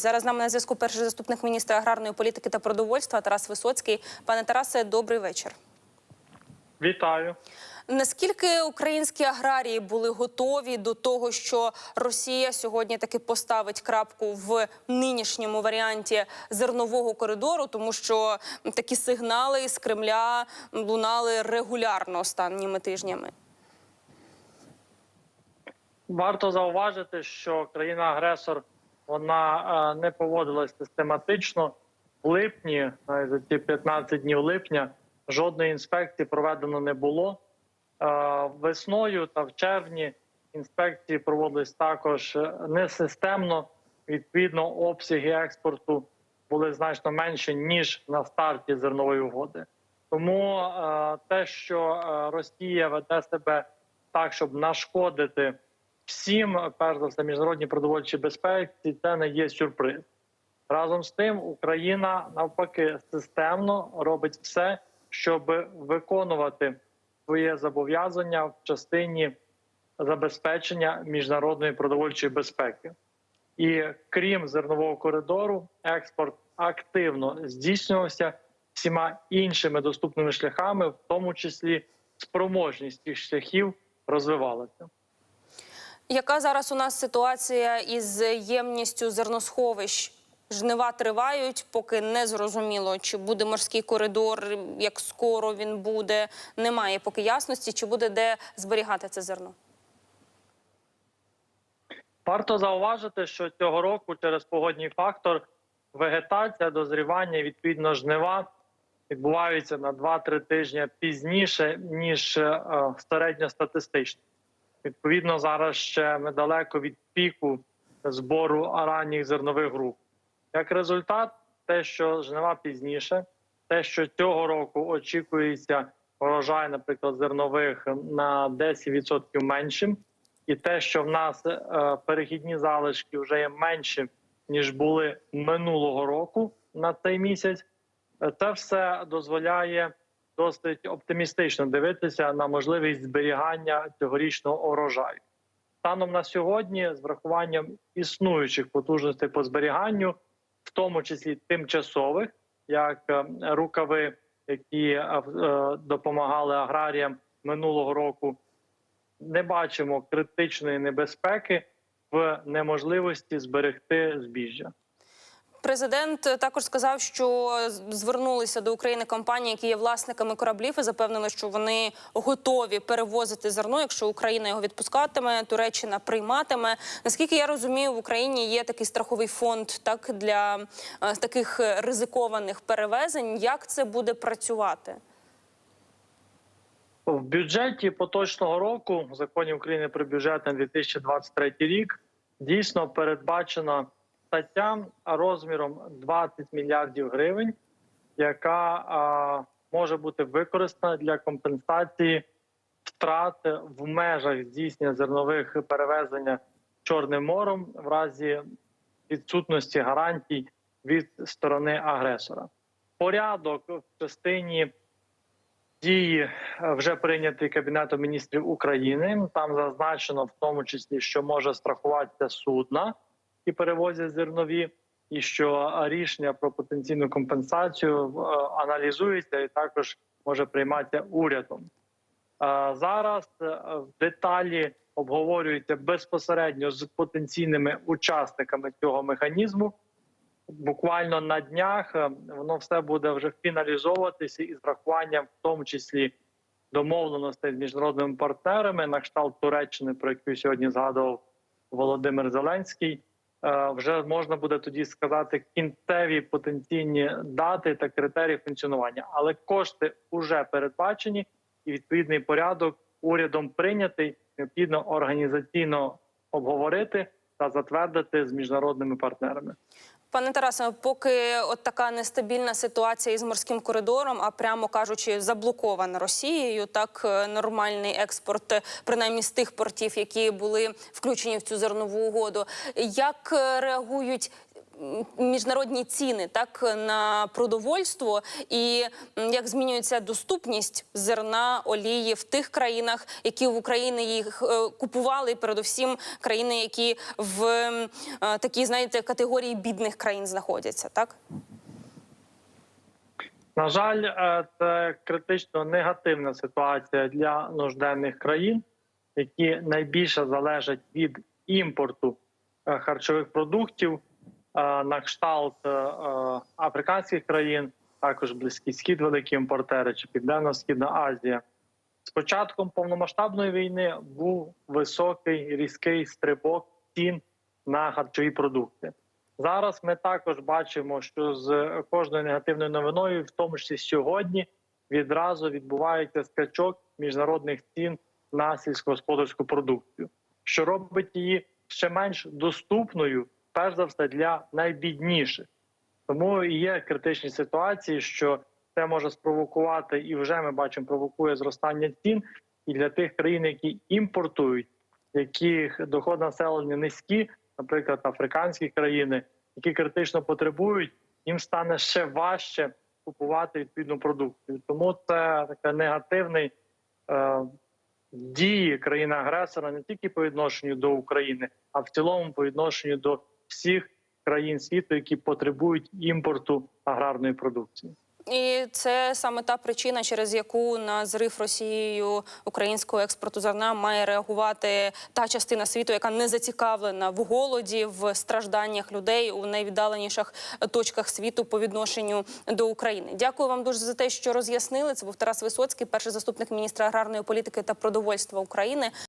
Зараз з нами на зв'язку перший заступник міністра аграрної політики та продовольства Тарас Висоцький. Пане Тарасе, добрий вечір. Вітаю. Наскільки українські аграрії були готові до того, що Росія сьогодні таки поставить крапку в нинішньому варіанті зернового коридору, тому що такі сигнали з Кремля лунали регулярно останніми тижнями? Варто зауважити, що країна-агресор вона е, не поводилась систематично. В липні, за ці 15 днів липня, жодної інспекції проведено не було. Е, Весною та в червні інспекції проводились також е, несистемно. Відповідно, обсяги експорту були значно менші ніж на старті зернової угоди. Тому те, що Росія веде себе так, щоб нашкодити всім, перш за все, міжнародній продовольчій безпеці, це не є сюрприз. Разом з тим, Україна навпаки системно робить все, щоб виконувати своє зобов'язання в частині забезпечення міжнародної продовольчої безпеки. І крім зернового коридору, експорт активно здійснювався всіма іншими доступними шляхами, в тому числі спроможність цих шляхів розвивалася. Яка зараз у нас ситуація із ємністю зерносховищ? Жнива тривають, поки не зрозуміло, чи буде морський коридор, як скоро він буде. Немає поки ясності, чи буде де зберігати це зерно. Варто зауважити, що цього року через погодній фактор вегетація, дозрівання, відповідно жнива відбуваються на 2-3 тижні пізніше ніж е, середньостатистично. Відповідно, зараз ще ми далеко від піку збору ранніх зернових груп. Як результат, те, що жнива пізніше, те, що цього року очікується урожай, наприклад, зернових на 10% меншим, і те, що в нас е, перехідні залишки вже є менші, ніж були минулого року на цей місяць, е, це все дозволяє досить оптимістично дивитися на можливість зберігання цьогорічного урожаю. Станом на сьогодні, з врахуванням існуючих потужностей по зберіганню, в тому числі тимчасових, як е, рукави, які е, е, допомагали аграріям минулого року, не бачимо критичної небезпеки в неможливості зберегти збіжжя. Президент також сказав, що звернулися до України компанії, які є власниками кораблів, і запевнили, що вони готові перевозити зерно, якщо Україна його відпускатиме, Туреччина прийматиме. Наскільки я розумію, в Україні є такий страховий фонд так для е, таких ризикованих перевезень. Як це буде працювати? В бюджеті поточного року в законі України про бюджет на 2023 рік дійсно передбачена стаття розміром 20 мільярдів гривень, яка а, може бути використана для компенсації втрат в межах здійснення зернових перевезення Чорним морем в разі відсутності гарантій від сторони агресора. Порядок в частині дії е, вже прийнятий Кабінетом міністрів України. Там зазначено в тому числі, що може страхуватися судна і перевозять зернові, і що рішення про потенційну компенсацію е, аналізується і також може прийматися урядом. Е, Зараз е, в деталі обговорюється безпосередньо з потенційними учасниками цього механізму. Буквально на днях воно все буде вже фіналізовуватися із врахуванням, в тому числі домовленостей з міжнародними партнерами на кшталт Туреччини, про яку сьогодні згадував Володимир Зеленський. Е, Вже можна буде тоді сказати кінцеві потенційні дати та критерії функціонування, але кошти вже передбачені, і відповідний порядок урядом прийнятий. Необхідно організаційно обговорити та затвердити з міжнародними партнерами. Пане Тарасе, поки от така нестабільна ситуація із морським коридором, а прямо кажучи, заблокована Росією, так е, нормальний експорт, е, принаймні з тих портів, які були включені в цю зернову угоду. Як е, реагують міжнародні ціни так на продовольство і як змінюється доступність зерна олії в тих країнах, які в Україні їх е, купували, передусім країни, які в е, такій знаєте категорії бідних країн знаходяться, так. На жаль, е, це критично негативна ситуація для нужденних країн, які найбільше залежать від імпорту харчових продуктів на кшталт е, е, африканських країн, також Близький Схід, великі імпортери чи Південно-Східна Азія. З початком повномасштабної війни був високий різкий стрибок цін на харчові продукти. Зараз ми також бачимо, що з кожною негативною новиною, в тому числі сьогодні, відразу відбувається скачок міжнародних цін на сільськогосподарську продукцію, що робить її ще менш доступною, перш за все, для найбідніших. Тому і є критичні ситуації, що це може спровокувати, і вже ми бачимо, провокує зростання цін і для тих країн, які імпортують, яких доходи населення низькі, наприклад, африканські країни, які критично потребують, їм стане ще важче купувати відповідну продукцію. Тому це таке негативний е, дії країни-агресора не тільки по відношенню до України, а в цілому по відношенню до всіх країн світу, які потребують імпорту аграрної продукції. І це саме та причина, через яку на зрив Росією українського експорту зерна має реагувати та частина світу, яка не зацікавлена в голоді, в стражданнях людей у найвіддаленіших точках світу по відношенню до України. Дякую вам дуже за те, що роз'яснили. Це був Тарас Висоцький, перший заступник міністра аграрної політики та продовольства України.